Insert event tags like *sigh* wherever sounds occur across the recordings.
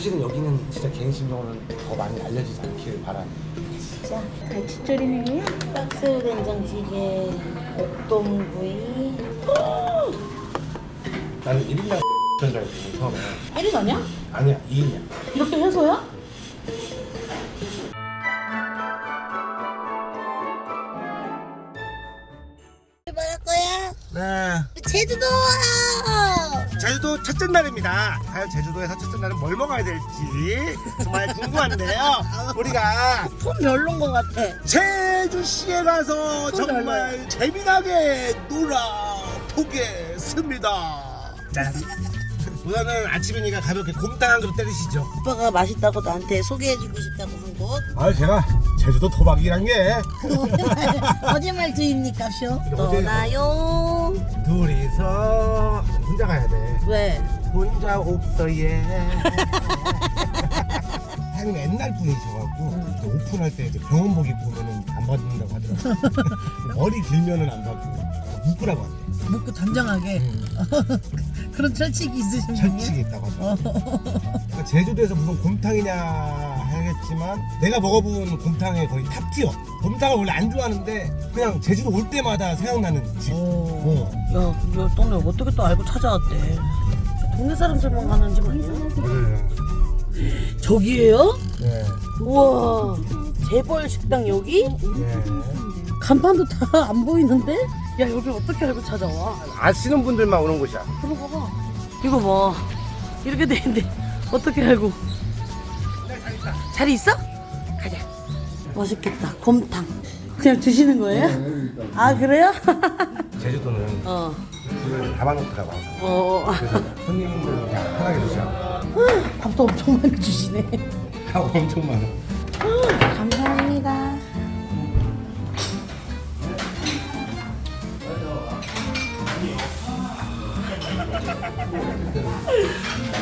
사실은 여기는 진짜 개인 심정으로는 더 많이 알려지지 않길 바라는 진짜 갈치조림이에요? 딱새우 된장찌개, 옥돔구이. 나는 1인당 줄 알고 처음에 1인 아니야? 아니야 2인이야 이렇게 해서야? 말할 거야? 네 제주도 와! 첫째 날입니다. 과연 제주도에서 첫째 날은 뭘 먹어야 될지 정말 궁금한데요. 우리가 손 별론 거 같아. 제주시에 가서 정말 재미나게 놀아보겠습니다. 짠 우선은 아침이니까 가볍게 곰탕 한 그릇 때리시죠. 오빠가 맛있다고 나한테 소개해주고 싶다고 한 곳. 아 제가 제주도 토박이란 게. *laughs* 거짓말 주입니까, 쇼? 이거 떠나요. 둘이서 혼자 가야 돼. 왜? 혼자 없어 얘 형님 옛날 분이셔갖고 이제 오픈할 때 이제 병원복 오면은 안 받는다고 하더라고요. *laughs* 머리 길면은 안 받고 묶으라고 한대 먹고 단정하게. *laughs* 그런 철칙이 있으신 철칙이 있다고 하더라고요. 그러니까 제주도에서 무슨 곰탕이냐 하겠지만 내가 먹어본 곰탕의 거의 탑티어 곰탕을 원래 안 좋아하는데 그냥 제주도 올 때마다 생각나는 집 어. 야, 근데 이 동네 어떻게 또 알고 찾아왔대? 동네 사람들만 가는 집 아니야? 네. 저기예요? 네. 우와, 재벌 식당 여기? 네. 간판도 다 안 보이는데? 야, 여기 어떻게 알고 찾아와? 아시는 분들만 오는 곳이야 들어가 봐. 이거 뭐 이렇게 돼 있는데 어떻게 알고? 자리 있어? 가자. 맛있겠다. 곰탕. 그냥 드시는 거예요? 아 그래요? *laughs* 제주도는 어. 불을 담아놓더라고 항상 어. 그래서 손님들 그냥 편하게 드시라고 밥도 엄청 많이 주시네. *laughs* 하고 엄청 많아 감사합니다.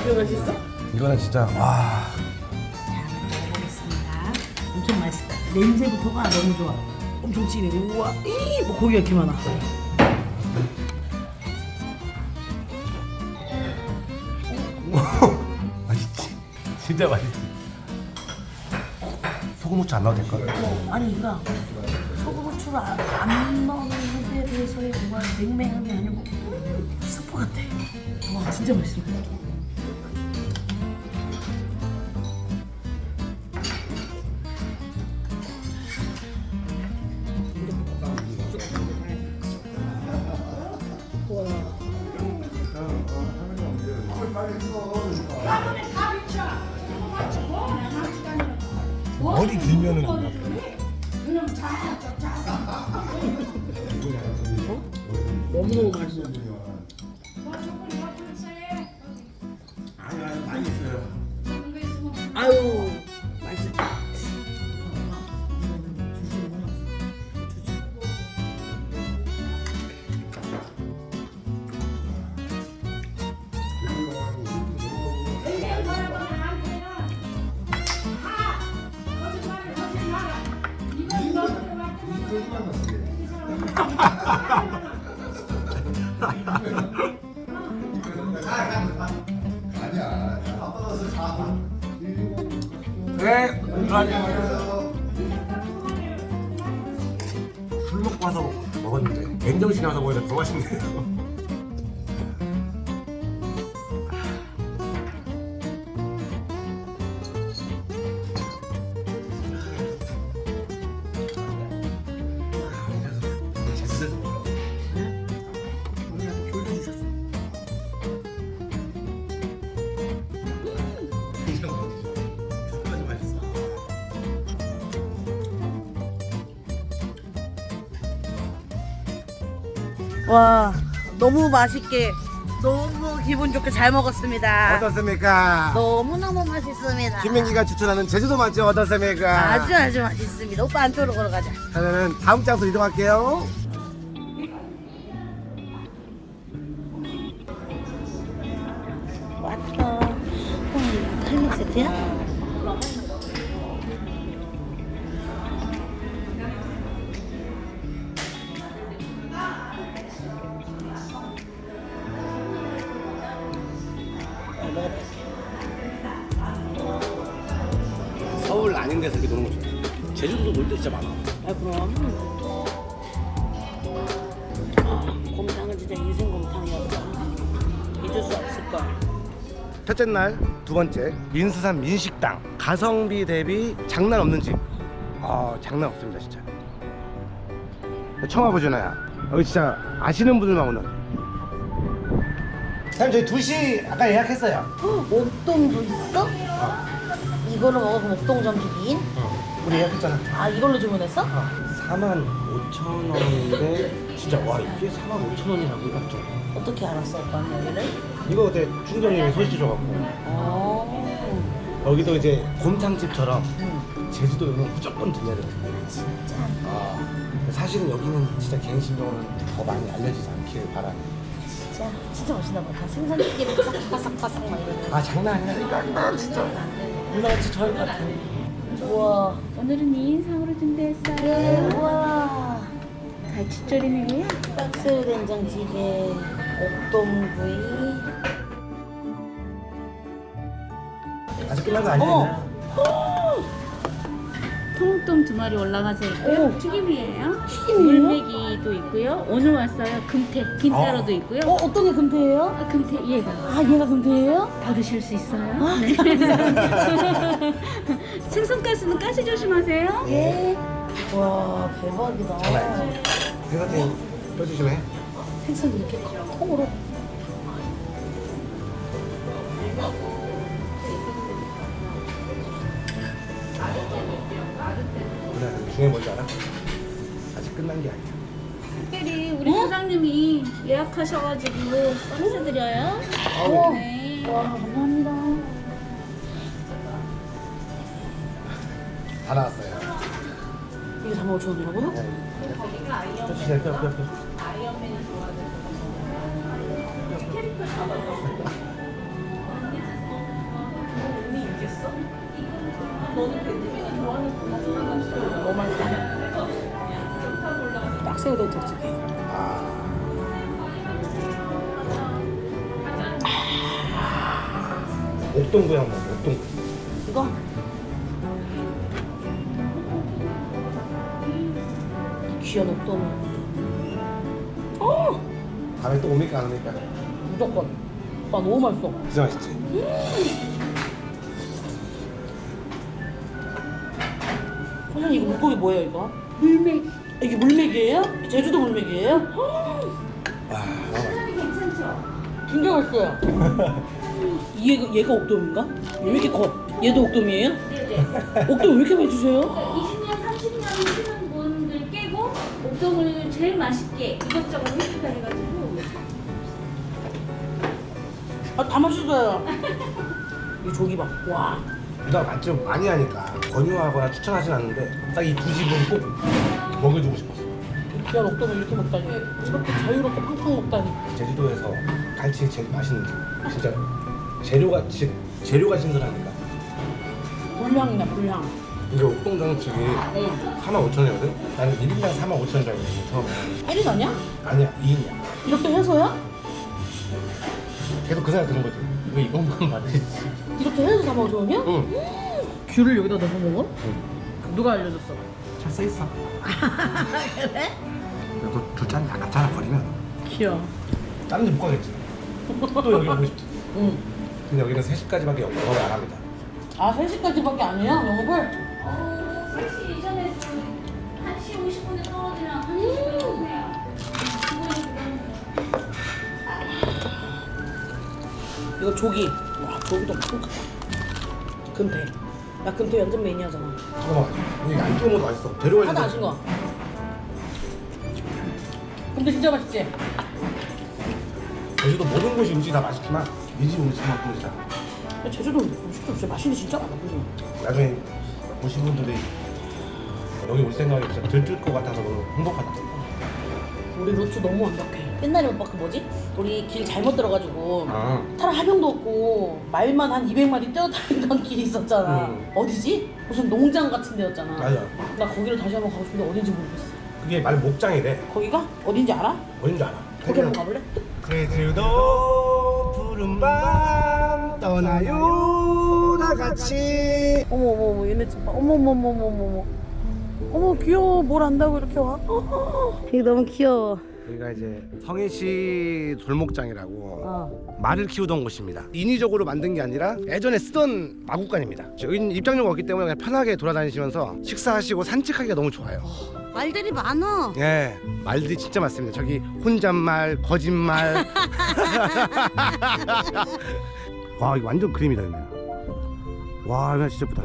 이거 맛있어? 이거는 진짜 와 냄새부터가 너무 좋아. 엄청 진해. 우와, 이, 뭐 고기가 이렇게 많아. *laughs* 맛있지 진짜 맛있지 소금 후추 안 넣어도 될까? 어, 아니, 그니까 소금 후추를 안, 안 넣는 데 대해서의 뭔가 맹맹함이 아니고 스프 같아. 와, 진짜 맛있어. 머리 길면은 안 나. 너무 맛있어. 아니 술 먹고 와서 먹었는데 냉정실에 와서 먹으니까 더 맛있네요 와, 너무 맛있게, 너무 기분 좋게 잘 먹었습니다. 어떻습니까? 너무너무 맛있습니다. 김민기가 추천하는 제주도 맛집 어떻습니까? 아주 아주 맛있습니다. 오빠 안쪽으로 걸어가자. 저는 다음 장소 이동할게요. 왔다. 와, 탈락 세트야? 아닌 데서 이렇게 노는 거 좋아. 제주도도 놀때 진짜 많아. 아 그럼 아 곰탕은 진짜 인생 곰탕이었다 잊을 수 없을 거야 첫째 날, 두 번째 민수산 민식당 가성비 대비 장난 없는 집. 아 장난 없습니다 진짜. 청아보 전화야. 여기 진짜 아시는 분들만 오는. 사장님 저희 2시 아까 예약했어요. 옥동도 있어? 이거를 먹어보면 옥동전 비빔? 우리 예약했잖아. 아 이걸로 주문했어? 4만 5천 원인데 진짜 와 이게 4만 5천 원이라고 깜짝. 어떻게 알았어 오빠는 여기를? 이거 그때 충전님이 소식 줘갖고 어 여기도 이제 곰탕집처럼 응. 제주도에는 무조건 들려야 돼. 진짜 아 사실은 여기는 진짜 개인심적으로는 더 많이 알려지지 않길 바라는. 진짜 진짜 맛있나 봐. 다 생선튀김 바삭바삭바삭 막 이러는. 아 장난 아니라니까 진짜. 좋아할 것 같아. 우와. 오늘은 2인상으로 준비했어요. 네, 우와. 갈치조림이고요. 딱새우 된장찌개, 옥동구이. 아직 끝난 거 아니야? 어머! 통통 두 마리 올라가져 있고요. 오. 튀김이에요. 튀김이에요? 물메기도 있고요. 오늘 왔어요. 금태, 김자로도 어. 있고요. 어, 어떤 게 금태예요? 아, 금태 얘가 아, 얘가 금태예요? 더 드실 수 있어요. 아, 네. *laughs* 생선가스는 가시 조심하세요. 예. 와, 대박이다. 장난 아니지. 회사팀 펴주시네. 생선 이렇게 통으로. 예약하셔가지고 서비스 드려요. 우와. 네. 와, 감사합니다. 다 나왔어요. 이게 4만 5천 원이라고요? 펴주세요. 펴, 펴, 펴. 너무 맛있다. 딱새우 된장찌개. 옥동구 형 먹어. 옥동구. 이거? 귀한 옥돔. 어! 다음에 또 옵니까 안 옵니까? 무조건. 오빠 너무 맛있어. 진짜 맛있지? 선생님 이거 물고기 뭐예요 이거? 물메기. 이게 물맥이에요? 제주도 물맥이에요? 와, 너무 맛있어. 괜찮죠? 진짜 맛있어요. *laughs* 얘가, 얘가 옥돔인가? 왜 이렇게 커? 얘도 옥돔이에요? 네네. 옥돔 왜 이렇게 많이 주세요? 20년, 30년 하시는 분들 깨고 옥동을 제일 맛있게 이것저것 해주다 해가지고 아, 다 맛있어요. 이 조기 봐. 와. 누나 맛집 많이 하니까 권유하거나 추천하진 않는데 딱 이 두 집은 꼭 먹여주고 싶었어. 귀한 옥돔을 이렇게 먹다니. 이렇게 자유롭게 팡팡 먹다니. 제주도에서 갈치 제일 맛있는 집. 진짜 재료가 지, 재료가 신선하니까. 불향이나 불향. 이게 옥동정집이 응. 4만 5천 원이거든? 나는 1인당 4만 5천 원 정도 처음에. 1인 아니야? 아니야 2인이야. 이렇게 해서야? 계속 그 생각 드는 거지. 왜 이것만 받을지. 이렇게 해서 4만 5천 원이야? 응. 귤을 여기다 넣어서 먹어? 응. 누가 알려줬어? 잘 써있어. *laughs* 그래? 그래도 두잔 아깝잖아 버리면. 귀여워. 다른 데 못 가겠지. 또 여기 오고 싶지. 응. 근데 여기는 3시까지밖에 영업을 안 합니다. 아, 3시까지밖에 아니야, 영업을? 어, 3시 이전에 좀 1시 50분에 떨어지면 1시 50분에 오세요. 이거 조기. 와, 조기도 엄청 크다. 금태. 나 금태 완전 매니아잖아. 잠깐만. 이게 안 좋은 것도 맛있어. 재료가 하나 아신 거. 금태 진짜 맛있지? 제주도 모든 곳이 음식이 다 맛있지만 이 집 음식만큼이잖아. 야, 제주도 음식도 진짜 맛있는 데 진짜 많아, 그지? 나중에 보신 분들이 여기 올 생각이 진짜 들뜰 것 같아서 너무 행복하다. 우리 루트 너무 완벽해. 옛날에 오빠 그 뭐지? 우리 길 잘못 들어가지고 아, 한 명도 없고 말만 한 200마리 뛰어다니던 길이 있었잖아. 음. 어디지? 무슨 농장 같은 데였잖아. 맞아. 나 거기를 다시 한번 가고 싶은데 어딘지 모르겠어. 그게 말 목장이래. 거기가? 어딘지 알아? 어딘지 알아? 거기 한번 가볼래? 제주도 푸른 밤 떠나요 다 같이 어머 어머 어머 얘네 좀 봐. 어머 어머 어머 어머 어머 어머. 어머 귀여워. 뭘 안다고 이렇게 와? 이거 너무 귀여워. 여기가 이제 성인시 돌목장이라고 어. 말을 키우던 곳입니다. 인위적으로 만든 게 아니라 예전에 쓰던 마구간입니다. 여기는 입장료가 없기 때문에 그냥 편하게 돌아다니시면서 식사하시고 산책하기가 너무 좋아요. 말들이 많어. 예, 말들이 진짜 많습니다. 저기 혼잣말, 거짓말. *laughs* 와, 이거 완전 그림이다, 누나야. 와, 누나 진짜 예쁘다.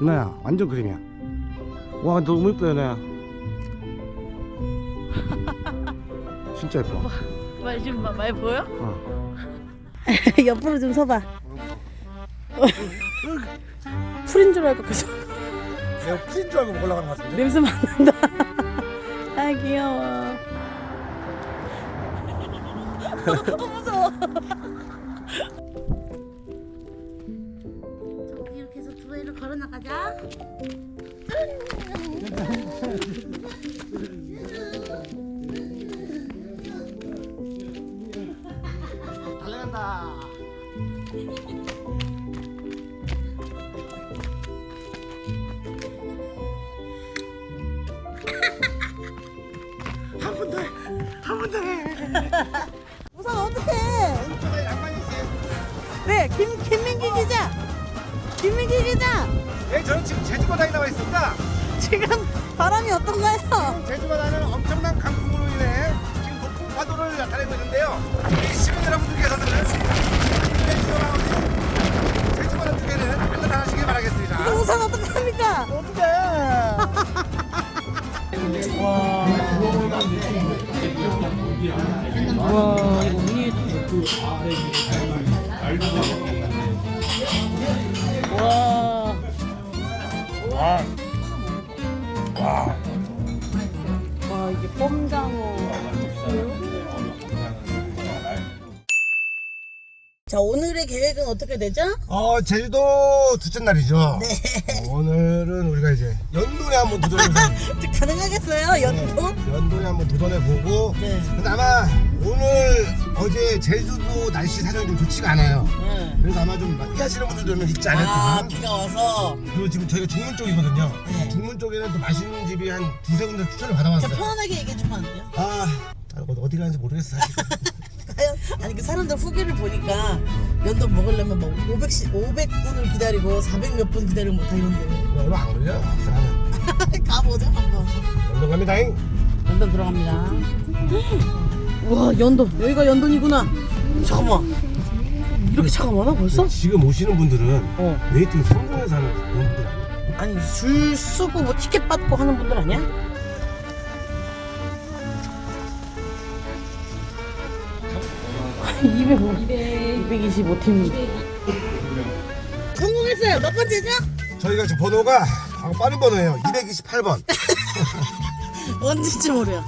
누나야, 완전 그림이야. 와, 너무 예쁘다, 누나야. 진짜 예뻐. 말좀 봐. 말 보여? 어. *laughs* 옆으로 좀 서봐. 풀인 줄 알고 계속 내가 풀인 줄 알고 올라가는 것 같은데. 냄새 맡는다. 아 귀여워. *laughs* 어, 무서워. 저기 이렇게 해서 두 배를 걸어 나가자. 바다에 나와 있습니다. 지금 바람이 어떤가요? 제주 바다는 엄청난 강풍으로 인해 지금 높은 파도를 나타내고 있는데요. 우리 시민 여러분들께서는 제주 바다 쪽에는 안전하시길 바라겠습니다. 우선 어떡합니까? 어떡해. 와, 이거 위에 와. 와. 와. 와, 이게 꼼장어. 자, 오늘의 계획은 어떻게 되죠? 어, 제주도 둘째 날이죠. 네. 오늘은 우리가 이제 연도에 한번 도전해보자. *laughs* 가능하겠어요? 연도? 연도에 한번 도전해보고. 네. 근데 아마 오늘 어제 제주도 날씨 사정이 좀 좋지가 않아요. 네. 그래서 아마 좀 피하시는 분들도 있지 않을까. 아, 비가 와서 그리고 지금 저희가 중문 쪽이거든요. 네. 중문 쪽에는 또 맛있는 집이 한 두세 군데 추천을 자, 받아봤어요. 편안하게 얘기해 주면 안 돼요? 아, 아, 어디- 어디 가는지 모르겠어. 사실. 과연 아니 그 사람들 후기를 보니까 연돈 먹으려면 뭐 500씩 500분을 기다리고 400 몇 분 기다리고 못 하는데 얼마 안 걸려. 사람은. *laughs* 가보자 한번 연도 갑니다잉. 연돈 들어갑니다 *gasps* 우와 연돈 여기가 연돈이구나 잠깐만 이렇게 차가 많아 벌써? 지금 오시는 분들은 어 웨이팅 성공해서 하는 그런 분들 아니에요? 아니 줄 쓰고 뭐 티켓 받고 하는 분들 아니야? (200) 225팀 성공했어요 몇 번째죠? 저희가 지금 번호가 아, 빠른 번호예요. 228번. *laughs* 언제쯤 오래요?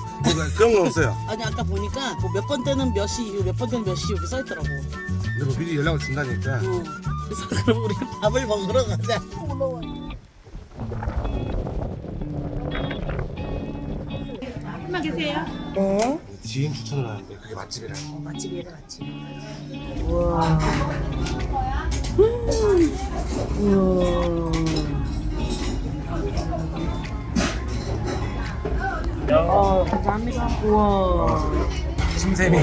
그런 건 없어요. *laughs* 아니 아까 보니까 뭐 몇 번 때는 몇시 이후 몇번 때는 몇시 여기 써있더라고 근데 뭐 미리 연락을 준다니까. 어. 그래서 그럼 우리 밥을 먹으러 가자 네 지인 추천을 하는데 그게 맛집이라. 맛집이래 맛집 우와 음. 우와 아 감사합니다. 우와. 심샘이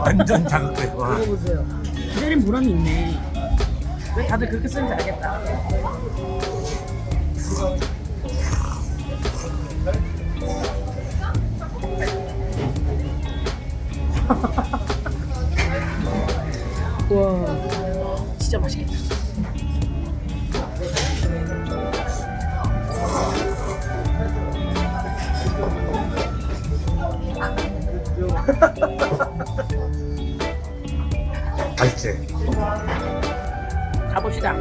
완전 자극돼. 와. 이거 보세요. 기다린 보람이 있네. 왜 다들 그렇게 쓰는지 알겠다. *laughs* 와. 진짜 맛있겠다 맛있지? 가봅시다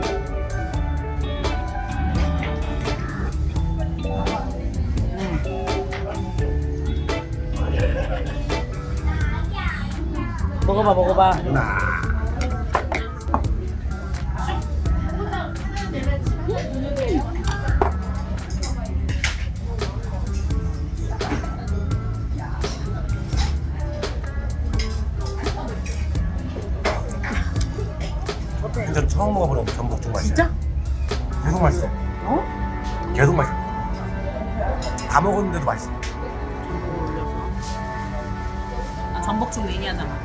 먹어봐 먹어봐 나. 처음 먹어보는 전복 죽 맛이야. 진짜? 계속 맛있어. 어? 계속 맛있어. 다 먹었는데도 맛있어. 아, 전복죽 매니아잖아.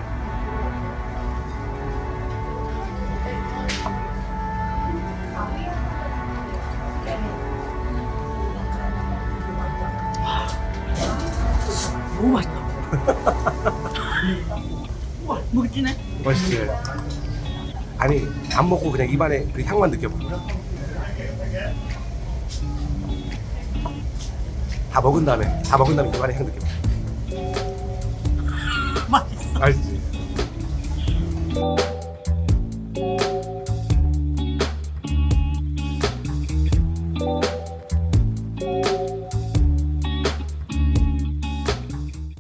너무 맛있다. *laughs* 우와, 먹지네. 맛있지. 아니 안 먹고 그냥 입안에 그 향만 느껴봐. 다 먹은 다음에 다 먹은 다음에 입안에 향 느껴봐. *laughs* 맛있어. 맛있지.